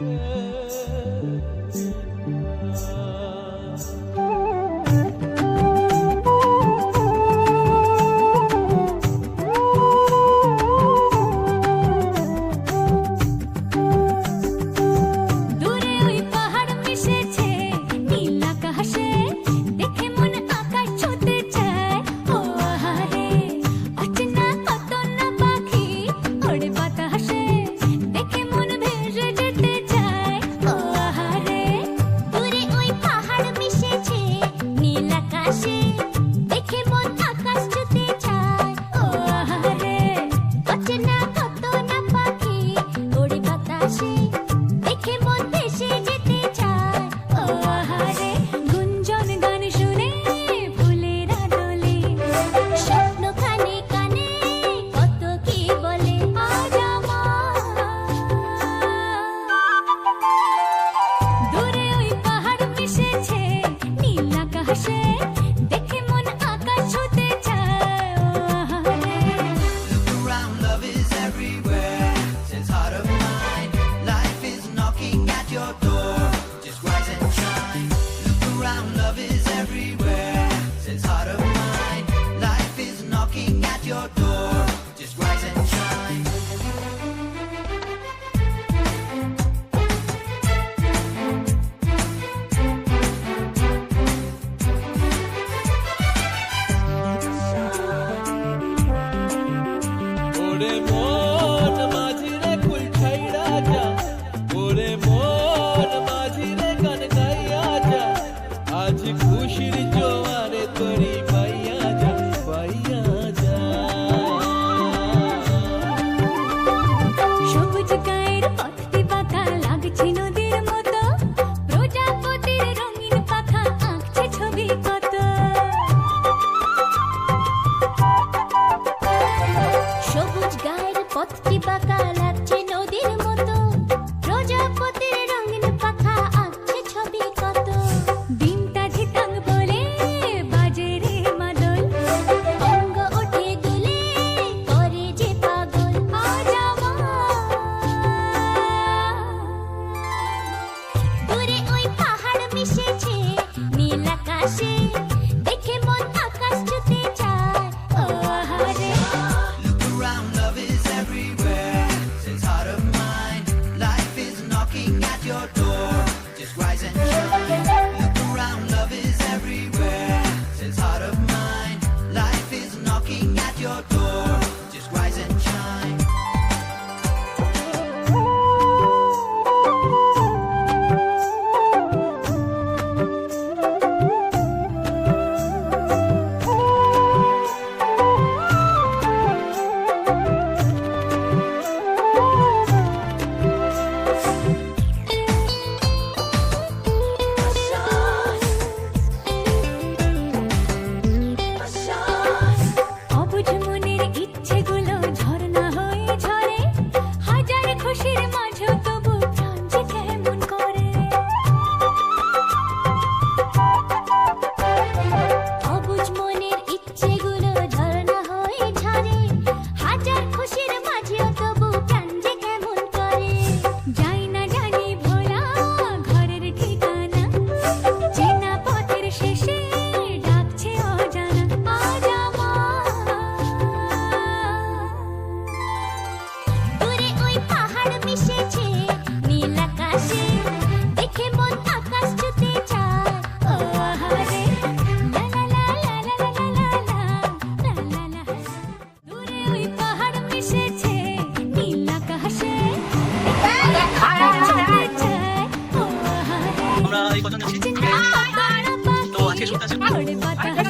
Yeah. Adiós. সবুজ গায়ের পথটি বাঁকা লাগছে নদীর মতো। এই পছন্দ তো আজকে শুনতে